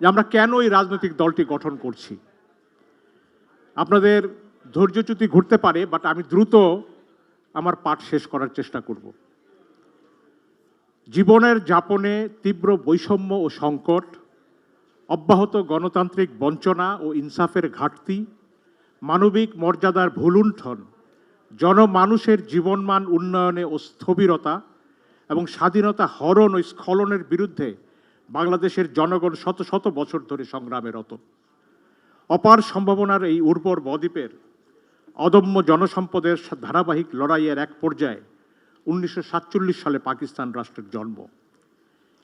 যে আমরা কেন এই রাজনৈতিক দলটি গঠন করছি? আপনাদের ধৈর্যচ্যুতি ঘুরতে পারে বাট আমি দ্রুত আমার পাঠ শেষ করার চেষ্টা করব। জীবনের যাপনে তীব্র বৈষম্য ও সংকট, অব্যাহত গণতান্ত্রিক বঞ্চনা ও ইনসাফের ঘাটতি, মানবিক মর্যাদার ভুলুণ্ঠন, জনমানুষের জীবনমান উন্নয়নে ও স্থবিরতা এবং স্বাধীনতা হরণ ও স্খলনের বিরুদ্ধে বাংলাদেশের জনগণ শত শত বছর ধরে সংগ্রামে রত। অপার সম্ভাবনার এই উর্বর বদ্বীপের অদম্য জনসম্পদের ধারাবাহিক লড়াইয়ের এক পর্যায়ে উনিশশো সাতচল্লিশ সালে পাকিস্তান রাষ্ট্রের জন্ম।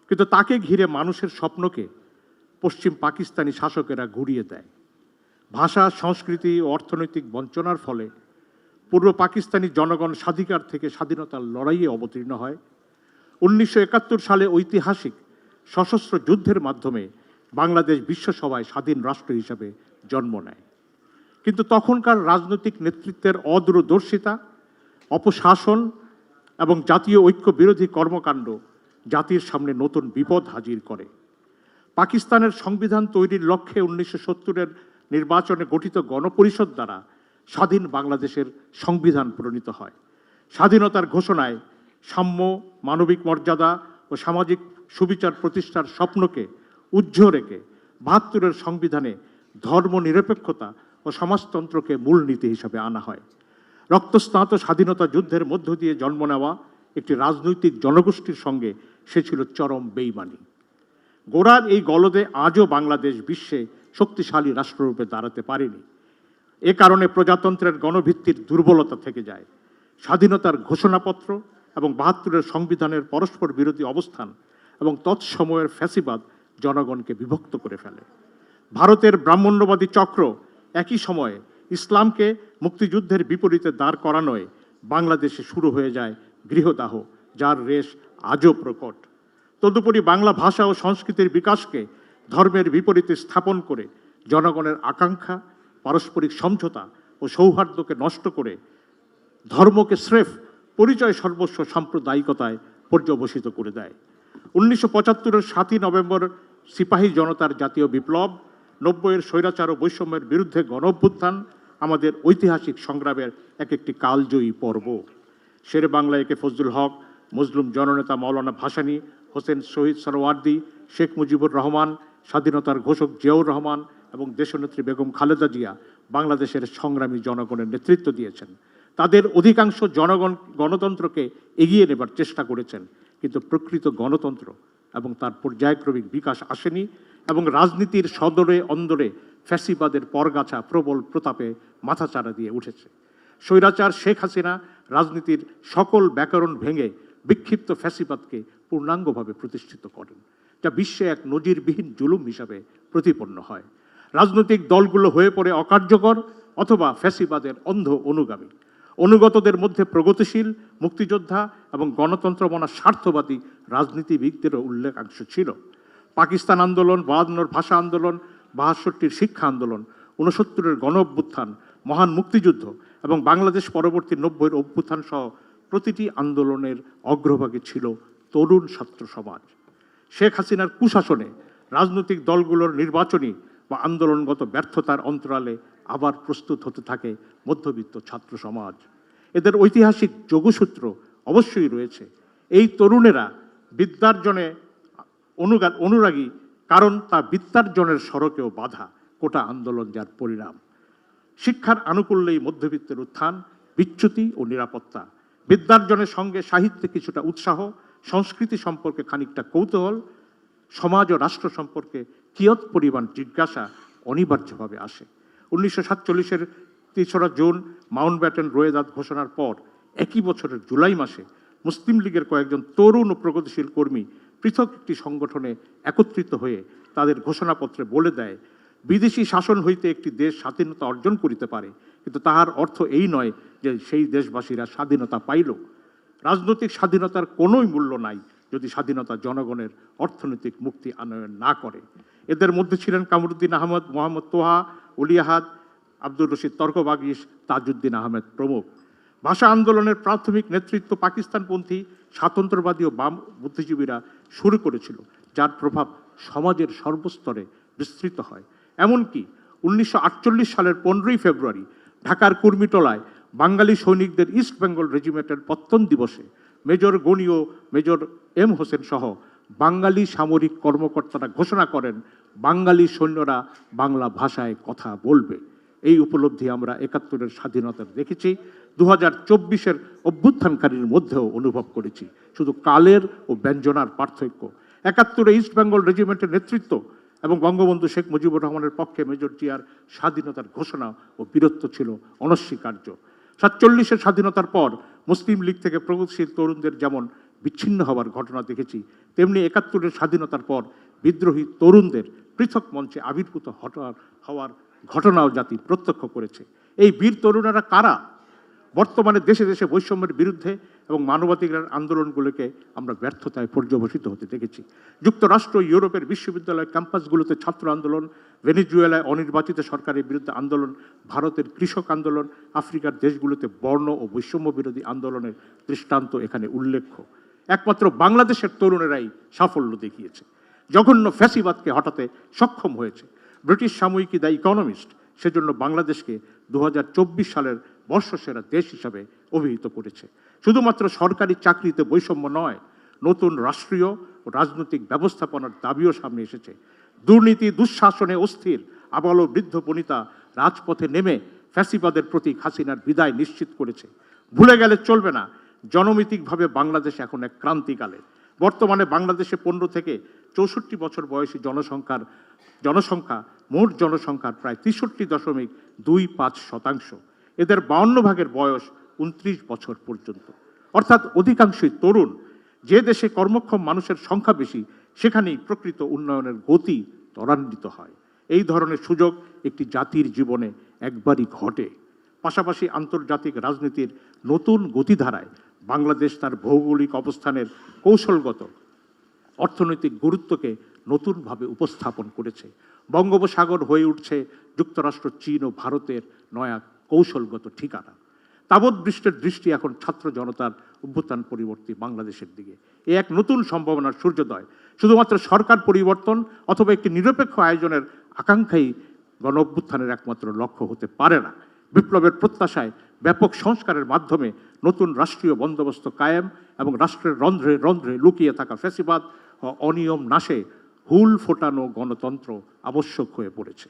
কিন্তু তাকে ঘিরে মানুষের স্বপ্নকে পশ্চিম পাকিস্তানি শাসকেরা ঘুরিয়ে দেয়। ভাষা, সংস্কৃতি ও অর্থনৈতিক বঞ্চনার ফলে পূর্ব পাকিস্তানি জনগণ স্বাধিকার থেকে স্বাধীনতার লড়াইয়ে অবতীর্ণ হয়। উনিশশো একাত্তর সালে ঐতিহাসিক সশস্ত্র যুদ্ধের মাধ্যমে বাংলাদেশ বিশ্বসভায় স্বাধীন রাষ্ট্র হিসাবে জন্ম নেয়। কিন্তু তখনকার রাজনৈতিক নেতৃত্বের অদূরদর্শিতা, অপশাসন এবং জাতীয় ঐক্য বিরোধী কর্মকাণ্ড জাতির সামনে নতুন বিপদ হাজির করে। পাকিস্তানের সংবিধান তৈরির লক্ষ্যে উনিশশো সত্তরের নির্বাচনে গঠিত গণপরিষদ দ্বারা স্বাধীন বাংলাদেশের সংবিধান প্রণীত হয়। স্বাধীনতার ঘোষণায় সাম্য, মানবিক মর্যাদা ও সামাজিক সুবিচার প্রতিষ্ঠার স্বপ্নকে উজ্জ্ব রেখে বাহাত্তরের সংবিধানে ধর্ম নিরপেক্ষতা ও সমাজতন্ত্রকে মূলনীতি হিসাবে আনা হয়। রক্তস্নাত স্বাধীনতা যুদ্ধের মধ্য দিয়ে জন্ম নেওয়া একটি রাজনৈতিক জনগোষ্ঠীর সঙ্গে সে ছিল চরম বেইমানি। গোড়ার এই গলদে আজও বাংলাদেশ বিশ্বে শক্তিশালী রাষ্ট্ররূপে দাঁড়াতে পারেনি। এ কারণে প্রজাতন্ত্রের গণভিত্তির দুর্বলতা থেকে যায়। স্বাধীনতার ঘোষণাপত্র এবং বাহাত্তরের সংবিধানের পরস্পর বিরোধী অবস্থান এবং তৎসময়ের ফ্যাসিবাদ জনগণকে বিভক্ত করে ফেলে। ভারতের ব্রাহ্মণ্যবাদী চক্র একই সময়ে ইসলামকে মুক্তিযুদ্ধের বিপরীতে দাঁড় করানোয় বাংলাদেশে শুরু হয়ে যায় গৃহদাহ, যার রেশ আজও প্রকট। তদুপরি বাংলা ভাষা ও সংস্কৃতির বিকাশকে ধর্মের বিপরীতে স্থাপন করে জনগণের আকাঙ্ক্ষা, পারস্পরিক সমঝোতা ও সৌহার্দ্যকে নষ্ট করে ধর্মকে স্রেফ পরিচয় সর্বস্ব সাম্প্রদায়িকতায় পর্যবসিত করে দেয়। উনিশশো পঁচাত্তরের সাতই নভেম্বর সিপাহী জনতার জাতীয় বিপ্লব, নব্বইয়ের স্বৈরাচার ও বৈষম্যের বিরুদ্ধে গণ অভ্যুত্থান আমাদের ঐতিহাসিক সংগ্রামের এক একটি কালজয়ী পর্ব। শেরে বাংলা একে ফজলুল হক, মুসলিম জননেতা মাওলানা ভাসানী, হোসেন শহীদ সরওয়ার্দি, শেখ মুজিবুর রহমান, স্বাধীনতার ঘোষক জিয়াউর রহমান এবং দেশনেত্রী বেগম খালেদা জিয়া বাংলাদেশের সংগ্রামী জনগণের নেতৃত্ব দিয়েছেন। তাদের অধিকাংশ জনগণ গণতন্ত্রকে এগিয়ে নেবার চেষ্টা করেছেন। কিন্তু প্রকৃত গণতন্ত্র এবং তার পর্যায়ক্রমিক বিকাশ আসেনি এবং রাজনীতির সদরে অন্দরে ফ্যাসিবাদের পরগাছা প্রবল প্রতাপে মাথাচাড়া দিয়ে উঠেছে। স্বৈরাচার শেখ হাসিনা রাজনীতির সকল ব্যাকরণ ভেঙে বিক্ষিপ্ত ফ্যাসিবাদকে পূর্ণাঙ্গভাবে প্রতিষ্ঠিত করেন, যা বিশ্বে এক নজিরবিহীন জুলুম হিসাবে প্রতিপন্ন হয়। রাজনৈতিক দলগুলো হয়ে পড়ে অকার্যকর অথবা ফ্যাসিবাদের অন্ধ অনুগামী। অনুগতদের মধ্যে প্রগতিশীল, মুক্তিযোদ্ধা এবং গণতন্ত্রমনা স্বার্থবাদী রাজনীতিবিদদেরও উল্লেখাংশ ছিল। পাকিস্তান আন্দোলন, বায়ান্নর ভাষা আন্দোলন বাহাষট্টির শিক্ষা আন্দোলন, ঊনসত্তরের গণ অভ্যুত্থান মহান মুক্তিযুদ্ধ এবং বাংলাদেশ পরবর্তী নব্বইয়ের অভ্যুত্থান সহ প্রতিটি আন্দোলনের অগ্রভাগে ছিল তরুণ ছাত্র সমাজ। শেখ হাসিনার কুশাসনে রাজনৈতিক দলগুলোর নির্বাচনী বা আন্দোলনগত ব্যর্থতার অন্তরালে আবার প্রস্তুত হতে থাকে মধ্যবিত্ত ছাত্র সমাজ। এদের ঐতিহাসিক যোগসূত্র অবশ্যই রয়েছে। এই তরুণেরা বিদ্যার্জনে অনুগা, অনুরাগী, কারণ তা বিদ্যার্জনের সড়কেও বাধা, কোটা আন্দোলন যার পরিণাম। শিক্ষার আনুকূল্যেই মধ্যবিত্তের উত্থান, বিচ্যুতি ও নিরাপত্তা। বিদ্যার্জনের সঙ্গে সাহিত্যে কিছুটা উৎসাহ, সংস্কৃতি সম্পর্কে খানিকটা কৌতূহল, সমাজ ও রাষ্ট্র সম্পর্কে কিয়ৎ পরিমাণ জিজ্ঞাসা অনিবার্যভাবে আসে। উনিশশো সাতচল্লিশের তেসরা জুন মাউন্ট ব্যাটেন রোয়েদাদ ঘোষণার পর একই বছরের জুলাই মাসে মুসলিম লীগের কয়েকজন তরুণ ও প্রগতিশীল কর্মী পৃথক একটি সংগঠনে একত্রিত হয়ে তাদের ঘোষণাপত্রে বলে দেয়, বিদেশি শাসন হইতে একটি দেশ স্বাধীনতা অর্জন করিতে পারে, কিন্তু তাহার অর্থ এই নয় যে সেই দেশবাসীরা স্বাধীনতা পাইল। রাজনৈতিক স্বাধীনতার কোনোই মূল্য নাই যদি স্বাধীনতা জনগণের অর্থনৈতিক মুক্তি আনয়ন না করে। এদের মধ্যে ছিলেন কামরুদ্দিন আহমদ, মোহাম্মদ তোহা উলিয়াহাদ, আব্দুর রশিদ তর্কবাগিস, তাজউদ্দিন আহমেদ প্রমুখ। ভাষা আন্দোলনের প্রাথমিক নেতৃত্ব পাকিস্তানপন্থী স্বাতন্ত্র্যবাদী ও বাম বুদ্ধিজীবীরা শুরু করেছিল, যার প্রভাব সমাজের সর্বস্তরে বিস্তৃত হয়। এমনকি উনিশশো আটচল্লিশ সালের পনেরোই ফেব্রুয়ারি ঢাকার কুর্মিটোলায় বাঙালি সৈনিকদের ইস্ট বেঙ্গল রেজিমেন্টের পত্তন দিবসে মেজর গণীয় মেজর এম হোসেন সহ বাঙালি সামরিক কর্মকর্তারা ঘোষণা করেন বাঙালি সৈন্যরা বাংলা ভাষায় কথা বলবে। এই উপলব্ধি আমরা একাত্তরের স্বাধীনতার দেখেছি। দু হাজার চব্বিশের অভ্যুত্থানকারীর মধ্যেও অনুভব করেছি। শুধু কালের ও ব্যঞ্জনার পার্থক্য। একাত্তরে ইস্ট বেঙ্গল রেজিমেন্টের নেতৃত্ব এবং বঙ্গবন্ধু শেখ মুজিবুর রহমানের পক্ষে মেজর জিয়ার স্বাধীনতার ঘোষণা ও বীরত্ব ছিল অনস্বীকার্য। সাতচল্লিশের স্বাধীনতার পর মুসলিম লীগ থেকে প্রগতিশীল তরুণদের যেমন বিচ্ছিন্ন হওয়ার ঘটনা দেখেছি, তেমনি একাত্তরের স্বাধীনতার পর বিদ্রোহী তরুণদের পৃথক মঞ্চে আবির্ভূত হঠাৎ হওয়ার ঘটনাও জাতি প্রত্যক্ষ করেছে। এই বীর তরুণেরা কারা? বর্তমানে দেশে দেশে বৈষম্যের বিরুদ্ধে এবং মানবাধিকার আন্দোলনগুলোকে আমরা ব্যর্থতায় পর্যবসিত হতে দেখেছি। যুক্তরাষ্ট্র, ইউরোপের বিশ্ববিদ্যালয় ক্যাম্পাসগুলোতে ছাত্র আন্দোলন, ভেনিজুয়েলায় অনির্বাচিত সরকারের বিরুদ্ধে আন্দোলন, ভারতের কৃষক আন্দোলন, আফ্রিকার দেশগুলোতে বর্ণ ও বৈষম্য বিরোধী আন্দোলনের দৃষ্টান্ত এখানে উল্লেখ্য। একমাত্র বাংলাদেশের তরুণেরাই সাফল্য দেখিয়েছে। জঘন্য ফ্যাসিবাদকে হটাতে সক্ষম হয়েছে। ব্রিটিশ সাময়িকী দ্য ইকোনমিস্ট সেজন্য বাংলাদেশকে দু হাজার চব্বিশ সালের বর্ষসেরা দেশ হিসাবে অভিহিত করেছে। শুধুমাত্র সরকারি চাকরিতে বৈষম্য নয়, নতুন রাষ্ট্রীয় রাজনৈতিক ব্যবস্থাপনার দাবিও সামনে এসেছে। দুর্নীতি, দুঃশাসনে অস্থির, আবালো বৃদ্ধ বনিতা রাজপথে নেমে ফ্যাসিবাদের প্রতীক হাসিনার বিদায় নিশ্চিত করেছে। ভুলে গেলে চলবে না, জনমিতিকভাবে বাংলাদেশ এখন এক ক্রান্তিকালে। বর্তমানে বাংলাদেশে পণ্য থেকে চৌষট্টি বছর বয়সী জনসংখ্যার, জনসংখ্যা, মোট জনসংখ্যার প্রায় তেষট্টি দশমিক দুই পাঁচ শতাংশ। এদের বাউন্ন ভাগের বয়স উনত্রিশ বছর পর্যন্ত। অর্থাৎ অধিকাংশই তরুণ। যে দেশে কর্মক্ষম মানুষের সংখ্যা বেশি, সেখানেই প্রকৃত উন্নয়নের গতি ত্বরান্বিত হয়। এই ধরনের সুযোগ একটি জাতির জীবনে একবারই ঘটে। পাশাপাশি আন্তর্জাতিক রাজনীতির নতুন গতিধারায় বাংলাদেশ তার ভৌগোলিক অবস্থানের কৌশলগত অর্থনৈতিক গুরুত্বকে নতুনভাবে উপস্থাপন করেছে। বঙ্গোপসাগর হয়ে উঠছে যুক্তরাষ্ট্র, চীন ও ভারতের নয়া কৌশলগত ঠিকানা। তাবৎ দৃষ্টের দৃষ্টি এখন ছাত্র জনতার অভ্যুত্থান পরিবর্তী বাংলাদেশের দিকে। এ এক নতুন সম্ভাবনার সূর্যোদয়। শুধুমাত্র সরকার পরিবর্তন অথবা একটি নিরপেক্ষ আয়োজনের আকাঙ্ক্ষাই গণ অভ্যুত্থানের একমাত্র লক্ষ্য হতে পারে না। বিপ্লবের প্রত্যাশায় ব্যাপক সংস্কারের মাধ্যমে নতুন রাষ্ট্রীয় বন্দোবস্ত কায়েম এবং রাষ্ট্রের রন্ধ্রে রন্ধ্রে লুকিয়ে থাকা ফ্যাসিবাদ ও অনিয়ম নাশে হুল ফোটানো গণতন্ত্র আবশ্যক হয়ে পড়েছে।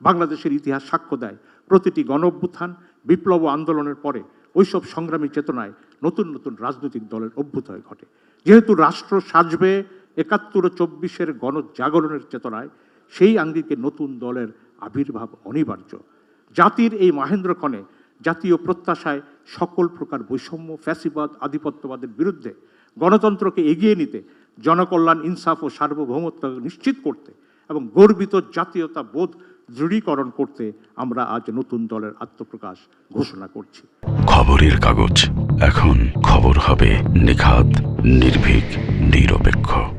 বাংলাদেশের ইতিহাস সাক্ষ্য দেয়, প্রতিটি গণ অভ্যুত্থান বিপ্লব আন্দোলনের পরে ওইসব সংগ্রামী চেতনায় নতুন নতুন রাজনৈতিক দলের অভ্যুদয় ঘটে। যেহেতু রাষ্ট্র সাজবে একাত্তর ও চব্বিশের গণজাগরণের চেতনায়, সেই আঙ্গিকে নতুন দলের আবির্ভাব অনিবার্য। জাতির এই মাহেন্দ্রক্ষণে জাতীয় প্রত্যাশায় সকল প্রকার বৈষম্য, ফ্যাসিবাদ, আধিপত্যবাদের বিরুদ্ধে গণতন্ত্রকে এগিয়ে নিতে, জনকল্যাণ, ইনসাফ ও সার্বভৌমত্ব নিশ্চিত করতে এবং গর্বিত জাতীয়তা বোধ দৃঢ়ীকরণ করতে আমরা আজ নতুন দলের আত্মপ্রকাশ ঘোষণা করছি। খবরের কাগজ। এখন খবর হবে নিখাত, নির্ভীক, নিরপেক্ষ।